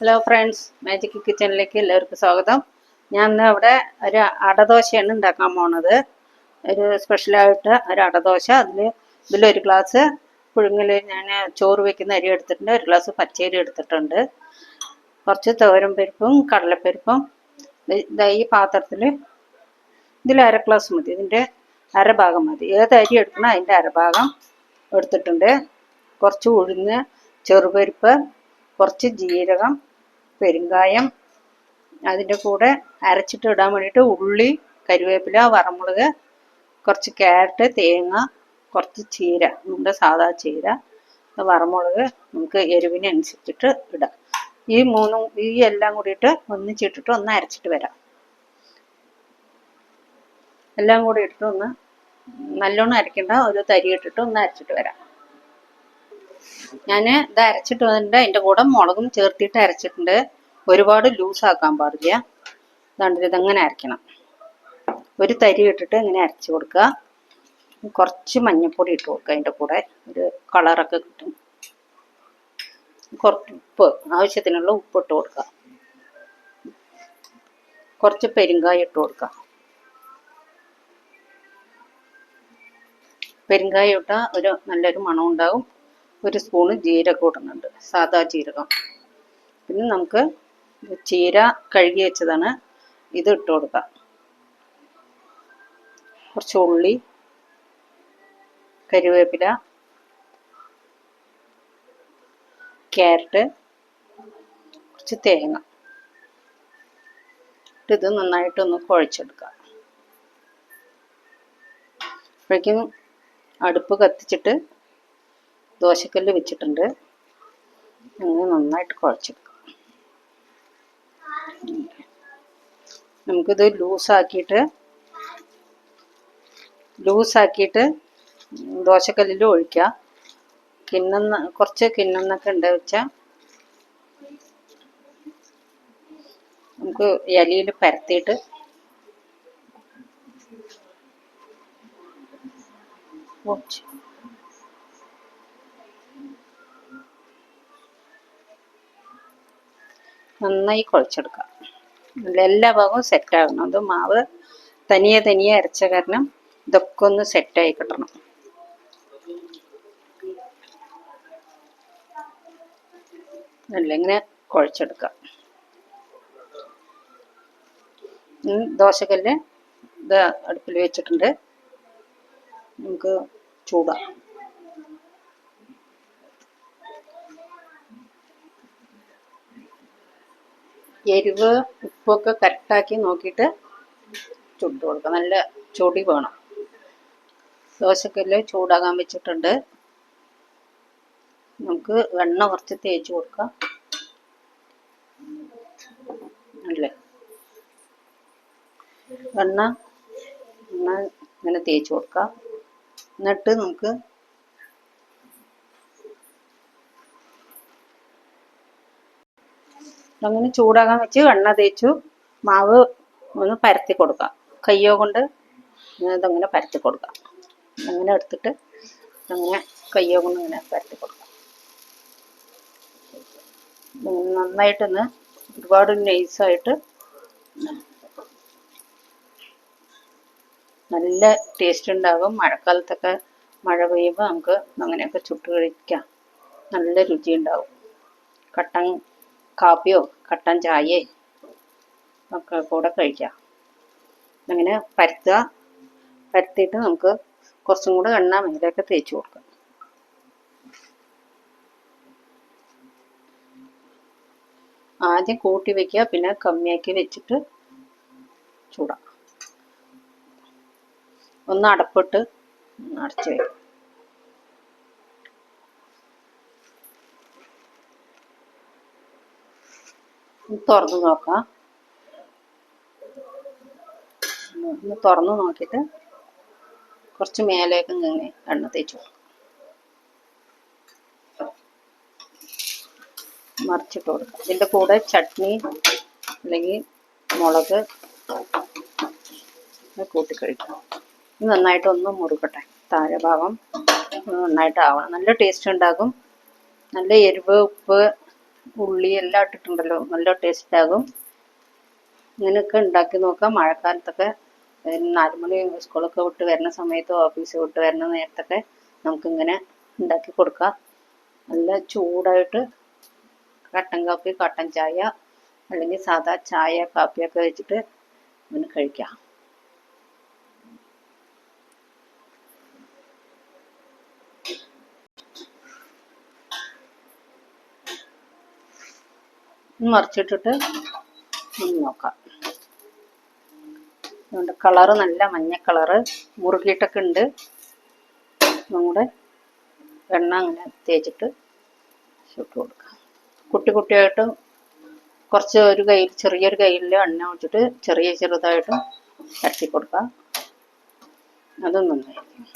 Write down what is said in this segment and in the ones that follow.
Hello friends magic കിച്ചണിലേക്ക് എല്ലാവർക്കും സ്വാഗതം. ഞാൻ ഇന്ന് അവിടെ ഒരു അടദോശയാണ് ഉണ്ടാക്കാൻ പോണത്. ഒരു സ്പെഷ്യലായിട്ട് ഒരു അടദോശ. അതിൽ ഇതിലൊരു ഗ്ലാസ് പുഴുങ്ങൽ ഞാൻ ചോറ് വെക്കുന്ന അരി എടുത്തിട്ടുണ്ട്. ഒരു ഗ്ലാസ് പച്ചരി എടുത്തിട്ടുണ്ട്. കുറച്ച് തോരൻ പരിപ്പും കടലപ്പരിപ്പും. ഈ പാത്രത്തിൽ ഇതിൽ അര ഗ്ലാസ് മതി. ഇതിന്റെ അരഭാഗം മതി. ഏത് അരി എടുക്കണോ അതിന്റെ അരഭാഗം എടുത്തിട്ടുണ്ട്. കുറച്ച് ഉഴുന്ന് ചെറുപരിപ്പ് കുറച്ച് ജീരകം പെരുങ്കായം അതിന്റെ കൂടെ അരച്ചിട്ട് ഇടാൻ വേണ്ടിയിട്ട് ഉള്ളി കരിവേപ്പില വറമുളക് കുറച്ച് ക്യാരറ്റ് തേങ്ങ കുറച്ച് ചീര നമ്മുടെ സാധാ ചീര വറമുളക് നമുക്ക് എരിവിനനുസരിച്ചിട്ട് ഇടാം. ഈ മൂന്നും ഈ എല്ലാം കൂടിയിട്ട് ഒന്നിച്ചിട്ടിട്ട് ഒന്ന് അരച്ചിട്ട് വരാം. എല്ലാം കൂടി ഇട്ടിട്ട് ഒന്ന് നല്ലോണം അരക്കേണ്ട ഒരു തരി ഇട്ടിട്ട് ഒന്ന് അരച്ചിട്ട് വരാം. ഞാൻ ഇത് അരച്ചിട്ട് വന്നിട്ടുണ്ട്. അതിന്റെ കൂടെ മുളകും ചേർത്തിട്ട് അരച്ചിട്ടുണ്ട്. ഒരുപാട് ലൂസ് ആക്കാൻ പാടില്ല. ഇതാണ്ട് ഇതങ്ങനെ അരയ്ക്കണം. ഒരു തരി ഇട്ടിട്ട് ഇങ്ങനെ അരച്ച് കൊടുക്കുക. കുറച്ച് മഞ്ഞൾപ്പൊടി ഇട്ട് കൊടുക്കുക അതിന്റെ കൂടെ. ഒരു കളറൊക്കെ കിട്ടും. കുറച്ച് ഉപ്പ് ആവശ്യത്തിനുള്ള ഉപ്പ് ഇട്ട് കൊടുക്കുക. കുറച്ച് പെരുങ്കായം ഇട്ട് കൊടുക്കുക. പെരുങ്കായം ഇട്ടാൽ ഒരു നല്ലൊരു മണം ഉണ്ടാവും ഒരു സ്പൂണ് ജീരകം ഇടുന്നുണ്ട്. സാദാ ജീരകം. പിന്നെ നമുക്ക് ചീര കഴുകി വെച്ചതാണ് ഇത് ഇട്ട് കൊടുക്കാം. കുറച്ച് ഉള്ളി കരിവേപ്പില ക്യാരറ്റ് കുറച്ച് തേങ്ങ. ഇത് നന്നായിട്ടൊന്ന് കുഴച്ചെടുക്കാം. അപ്പോഴേക്കും അടുപ്പ് കത്തിച്ചിട്ട് ദോശക്കല്ല് വെച്ചിട്ടുണ്ട്. അങ്ങനെ നന്നായിട്ട് കുഴച്ചെടുക്കാം. നമുക്കിത് ലൂസാക്കിയിട്ട് ലൂസാക്കിയിട്ട് ദോശക്കല്ലിൽ ഒഴിക്കാം. കിണ്ണെന്ന കുറച്ച് കിണ്ണെന്നൊക്കെ ഉണ്ട് വെച്ചാൽ നമുക്ക് ഇലയിൽ പരത്തിയിട്ട് കുറച്ച് നന്നായി കുഴച്ചെടുക്കാം എല്ലാ ഭാഗവും സെറ്റാകണം അത് മാവ് തനിയെ തനിയെ അരച്ച കാരണം ഇതൊക്കെ ഒന്ന് സെറ്റായി കിട്ടണം. നല്ല ഇങ്ങനെ കുഴച്ചെടുക്കാം ദോശക്കല്ല് ഇത് അടുപ്പിൽ വെച്ചിട്ടുണ്ട്. നമുക്ക് ചൂടാം. എരിവ് ഉപ്പൊക്കെ കറക്റ്റാക്കി നോക്കിയിട്ട് ചുട്ട് കൊടുക്കുക നല്ല ചൊടി വേണം. ദോശക്കല്ല് ചൂടാകാൻ വെച്ചിട്ടുണ്ട്. നമുക്ക് എണ്ണ കുറച്ച് തേച്ച് കൊടുക്കാം. അല്ലേ? എണ്ണ എണ്ണ ഇങ്ങനെ തേച്ച് കൊടുക്കാം. എന്നിട്ട് നമുക്ക് അങ്ങനെ ചൂടാകാൻ വെച്ച് എണ്ണ തേച്ചു. മാവ് ഒന്ന് പരത്തി കൊടുക്കാം. കയ്യോ കൊണ്ട് ഇതങ്ങനെ പരത്തി കൊടുക്കാം. അങ്ങനെ എടുത്തിട്ട് അങ്ങനെ കയ്യോ കൊണ്ട് ഇങ്ങനെ പരത്തി കൊടുക്കാം. നന്നായിട്ടൊന്ന് ഒരുപാട് നൈസായിട്ട് നല്ല ടേസ്റ്റ് ഉണ്ടാകും. മഴക്കാലത്തൊക്കെ മഴ പെയ്യുമ്പോൾ നമുക്ക് അങ്ങനെയൊക്കെ ചുട്ട് കഴിക്കാം. നല്ല രുചി ഉണ്ടാവും. കട്ടൻ കാപ്പിയോ കട്ടൻ ചായയോ ഒക്കെ കൂടെ കഴിക്കാം. അങ്ങനെ പരത്തുക. പരത്തിയിട്ട് നമുക്ക് കുറച്ചും കൂടെ എണ്ണ മേലൊക്കെ തേച്ച് കൊടുക്കാം. ആദ്യം കൂട്ടി വെക്കുക പിന്നെ കമ്മിയാക്കി വെച്ചിട്ട് ചൂടാം. ഒന്ന് അടപ്പിട്ട് അടച്ച് വെക്കും തുറന്ന് നോക്കാം. ഒന്ന് തുറന്ന് നോക്കിയിട്ട് കുറച്ച് മേലേക്ക് ഇങ്ങനെ എണ്ണ തേച്ചു മറിച്ചിട്ട് കൊടുക്കാം. ഇതിന്റെ കൂടെ ചട്നി അല്ലെങ്കിൽ മുളക് കൂട്ടിക്കഴിക്കാം കൂട്ടി കഴിക്കാം. ഇത് നന്നായിട്ട് ഒന്ന് മുറുകട്ടെ. താഴെ ഭാഗം നന്നായിട്ട് ആവണം. നല്ല ടേസ്റ്റ് ഉണ്ടാകും. നല്ല എരിവ് ഉപ്പ് ഉള്ളി എല്ലാം ഇട്ടിട്ടുണ്ടല്ലോ. നല്ല ടേസ്റ്റ് ആകും. ഇങ്ങനെയൊക്കെ ഉണ്ടാക്കി നോക്കാം. മഴക്കാലത്തൊക്കെ നാലുമണി സ്കൂളൊക്കെ വിട്ട് വരുന്ന സമയത്ത് ഓഫീസ് വിട്ട് വരുന്ന നേരത്തൊക്കെ നമുക്കിങ്ങനെ ഉണ്ടാക്കി കൊടുക്കാം. നല്ല ചൂടായിട്ട് കട്ടൻ കാപ്പി കട്ടൻ ചായ അല്ലെങ്കിൽ സാധാ ചായ കാപ്പിയൊക്കെ വെച്ചിട്ട് ഇങ്ങനെ കഴിക്കാം. മറിച്ചിട്ടിട്ട് നോക്കാം. അതുകൊണ്ട് കളറ് നല്ല മഞ്ഞ കളറ് മുറുകിയിട്ടൊക്കെ ഉണ്ട്. നമ്മുടെ എണ്ണ അങ്ങനെ തേച്ചിട്ട് ചുട്ട് കൊടുക്കാം. കുട്ടി കുട്ടിയായിട്ട് കുറച്ച് ഒരു കയ്യിൽ ചെറിയൊരു കയ്യിൽ എണ്ണ വെച്ചിട്ട് ചെറിയ ചെറുതായിട്ട് ഇറക്കി കൊടുക്കാം. അതും നന്നായിരിക്കും.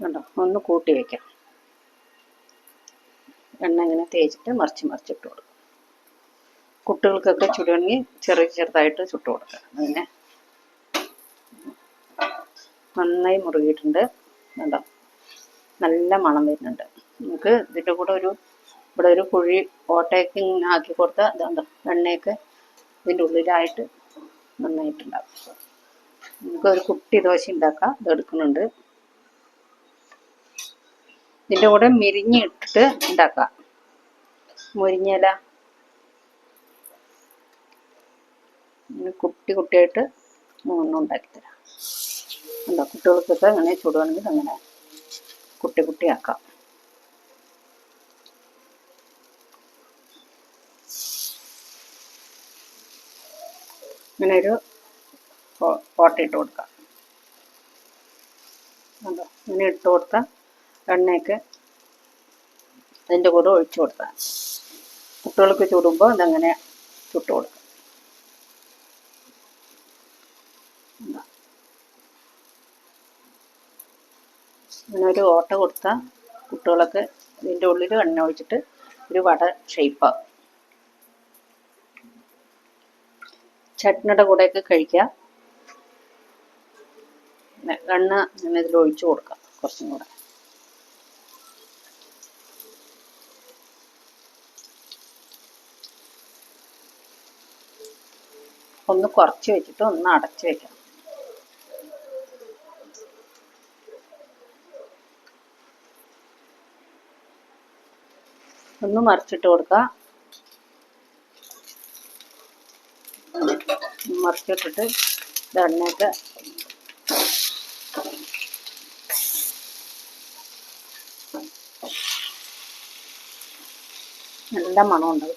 കണ്ടോ? ഒന്ന് കൂട്ടി വയ്ക്കാം എണ്ണ ഇങ്ങനെ തേച്ചിട്ട് മറിച്ച് മറിച്ചിട്ട് കൊടുക്കും. കുട്ടികൾക്കൊക്കെ ചുടുകയാണെങ്കിൽ ചെറിയ ചെറുതായിട്ട് ചുട്ട് കൊടുക്കുക. അതിനെ നന്നായി മുറുകിയിട്ടുണ്ട്. കണ്ടോ? നല്ല മണം വരുന്നുണ്ട്. നമുക്ക് ഇതിന്റെ കൂടെ ഒരു ഇവിടെ ഒരു കുഴി ഓട്ടയൊക്കെ ഇങ്ങനെ ആക്കി കൊടുത്താൽ ഇതുണ്ടോ എണ്ണയൊക്കെ ഇതിന്റെ ഉള്ളിലായിട്ട് നന്നായിട്ടുണ്ടാവും. നമുക്ക് ഒരു കുട്ടി ദോശ ഉണ്ടാക്കാം. ഇത് എടുക്കുന്നുണ്ട്. ഇതിന്റെ കൂടെ മിരിഞ്ഞിട്ടിട്ട് ഉണ്ടാക്കാം. മുരിഞ്ഞയില ഇങ്ങനെ കുട്ടി കുട്ടിയായിട്ട് ഒന്നും ഉണ്ടാക്കി തരാം. എന്താ കുട്ടികൾക്കൊക്കെ അങ്ങനെ ചൂടുവാണെങ്കിൽ അങ്ങനെ കുട്ടി കുട്ടിയാക്കാം ഇങ്ങനെ ഒരു ഫോട്ടോ ഇട്ട് കൊടുക്കാം. അതോ ഇങ്ങനെ ഇട്ട് കൊടുത്താൽ എണ്ണയൊക്കെ അതിന്റെ കൂടെ ഒഴിച്ചു കൊടുത്താൽ കുട്ടികൾക്ക് ചൂടുമ്പോൾ ഇതങ്ങനെ ചുട്ട് കൊടുക്കാം. ഇങ്ങനെ ഒരു ഓട്ട കൊടുത്താൽ കുട്ടികളൊക്കെ ഇതിന്റെ ഉള്ളിൽ എണ്ണ ഒഴിച്ചിട്ട് ഒരു വട ഷേപ്പാകും ചട്നിയുടെ കൂടെയൊക്കെ കഴിക്കാം എണ്ണ ഇങ്ങനെ ഇതിൽ ഒഴിച്ചു കൊടുക്കാം കുറച്ചും കൂടെ. ഒന്ന് കുറച്ച് വെച്ചിട്ട് ഒന്ന് അടച്ച് വെക്കണം. ഒന്ന് മറിച്ചിട്ട് കൊടുക്കുക മറിച്ചിട്ടിട്ട് ഇതെണ്ണയൊക്കെ നല്ല മണമുണ്ട്.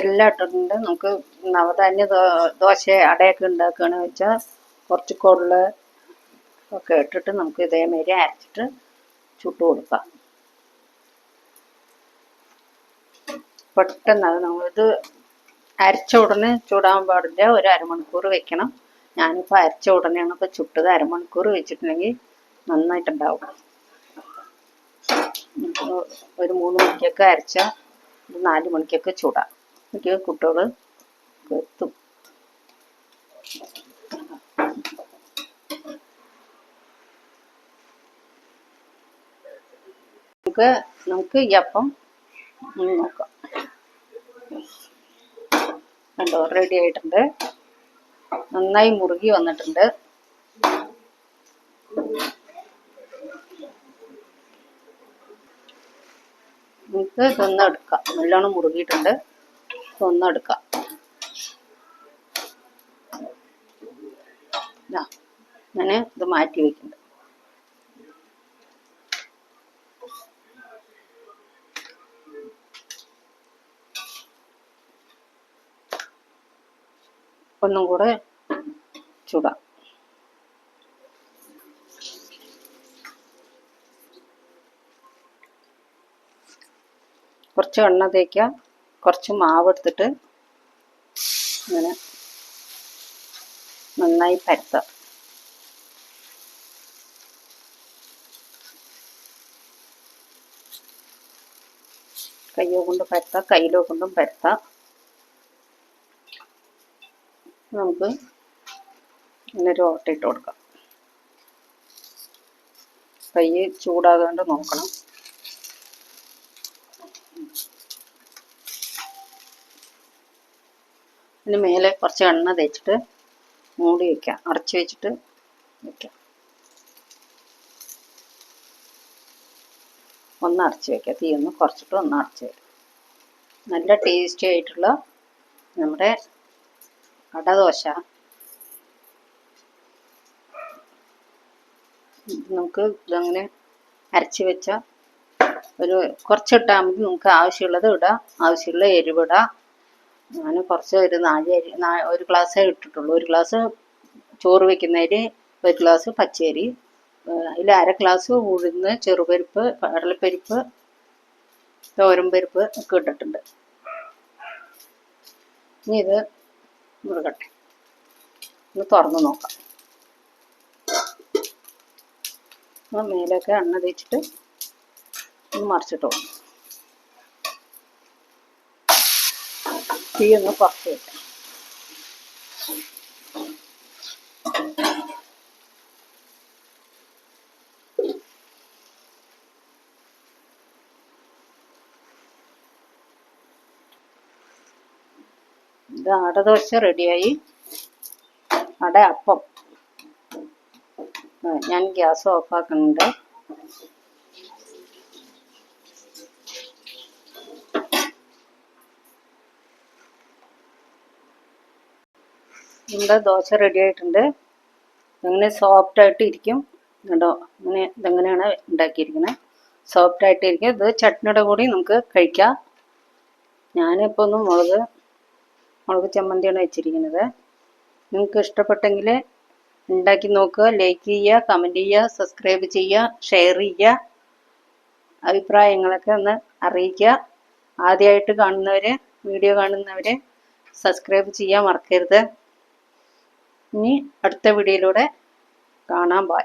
എല്ലാം ഇട്ടിട്ടുണ്ട് നമുക്ക് നവധാന്യ ദോശ അടയൊക്കെ ഉണ്ടാക്കുകയാണെന്ന് വെച്ചാൽ കുറച്ച് കൊള്ള് ഒക്കെ ഇട്ടിട്ട് നമുക്ക് ഇതേമാതിരി അരച്ചിട്ട് ചുട്ട് കൊടുക്കാം. പെട്ടെന്ന് അത് നമ്മളിത് അരച്ച ഉടനെ ചൂടാൻ പാടില്ല. ഒരു അരമണിക്കൂർ വെക്കണം. ഞാനിപ്പോൾ അരച്ച ഉടനെയാണ് ഇപ്പോൾ ചുട്ടത്. അരമണിക്കൂർ വെച്ചിട്ടുണ്ടെങ്കിൽ നന്നായിട്ടുണ്ടാവും. ഒരു മൂന്ന് മണിക്കൊക്കെ അരച്ച നാല് മണിക്കൊക്കെ ചൂടാം. എനിക്ക് കുട്ടികൾ എത്തും. നമുക്ക് നമുക്ക് ഈ അപ്പം ഒന്ന് നോക്കാം. കണ്ടോ റെഡി ആയിട്ടുണ്ട്. നന്നായി മുറുകി വന്നിട്ടുണ്ട്. നമുക്ക് ഇതൊന്ന് എടുക്കാം. നല്ലോണം മുറുകിയിട്ടുണ്ട്. ദാ, ഞാൻ ഇത് മാറ്റി വെക്കുന്നത് ഒന്നും കൂടെ ചൂടാം. കുറച്ച് എണ്ണ തേക്കുക കുറച്ച് മാവ് എടുത്തിട്ട് ഇങ്ങനെ നന്നായി പരത്താം കയ്യോ കൊണ്ട് പരത്താം കയ്യിലോ കൊണ്ടും പരത്താം നമുക്ക് ഇങ്ങനൊരു ഓട്ടയിട്ട് കൊടുക്കാം. കൈ ചൂടാകാണ്ട് നോക്കണം. ഇതിന് മേലെ കുറച്ച് എണ്ണ തേച്ചിട്ട് മൂടി വയ്ക്കാം അടച്ചു വെച്ചിട്ട് വയ്ക്കാം ഒന്ന് അടച്ചു വയ്ക്കാം തീ ഒന്ന് കുറച്ചിട്ട് ഒന്ന് അടച്ചു വയ്ക്കാം നല്ല ടേസ്റ്റി ആയിട്ടുള്ള നമ്മുടെ അടദോശ. നമുക്ക് ഇതങ്ങനെ അരച്ച് വെച്ച ഒരു കുറച്ചിട്ടാൽ മതി നമുക്ക് ആവശ്യമുള്ളത് ഇടാം. ആവശ്യമുള്ള എരിവിടാം ഞാൻ കുറച്ച് ഒരു നാല് അരി ഒരു ഗ്ലാസ്സേ ഇട്ടിട്ടുള്ളൂ. ഒരു ഗ്ലാസ് ചോറ് വെക്കുന്നതിൽ ഒരു ഗ്ലാസ് പച്ചരി അതിൽ അര ഗ്ലാസ് ഉഴുന്ന് ചെറുപരിപ്പ് കടലപ്പരിപ്പ് തോരമ്പരിപ്പ് ഒക്കെ ഇട്ടിട്ടുണ്ട്. ഇനി ഇത് മുറുകട്ടെ ഒന്ന് തുറന്ന് നോക്കാം. മേലൊക്കെ എണ്ണ തേച്ചിട്ട് ഒന്ന് മറിച്ചിട്ട് പോകും തീ ഒന്ന് കുറച്ച് വെക്കാം അടദോശ റെഡിയായി. അട അപ്പം. ഞാൻ ഗ്യാസ് ഓഫാക്കുന്നുണ്ട് നമ്മുടെ ദോശ റെഡി ആയിട്ടുണ്ട്. സോഫ്റ്റ് ആയിട്ട് ഇരിക്കും. കണ്ടോ? അങ്ങനെ ഇതെങ്ങനെയാണ് ഉണ്ടാക്കിയിരിക്കുന്നത് സോഫ്റ്റ് ആയിട്ട് ഇരിക്കും. ഇത് ചട്നിയുടെ കൂടി നമുക്ക് കഴിക്കാം. ഞാനിപ്പോൾ ഒന്ന് മുളക് മുളക് ചമ്മന്തിയാണ് വെച്ചിരിക്കുന്നത്. നിങ്ങൾക്ക് ഇഷ്ടപ്പെട്ടെങ്കിൽ ഉണ്ടാക്കി നോക്കുക ലൈക്ക് ചെയ്യുക കമന്റ് ചെയ്യുക സബ്സ്ക്രൈബ് ചെയ്യുക ഷെയർ ചെയ്യുക അഭിപ്രായങ്ങളൊക്കെ ഒന്ന് അറിയിക്കുക. ആദ്യമായിട്ട് കാണുന്നവർ വീഡിയോ കാണുന്നവർ സബ്സ്ക്രൈബ് ചെയ്യാൻ മറക്കരുത്. ഇനി അടുത്ത വീഡിയോയിലൂടെ കാണാം. പാ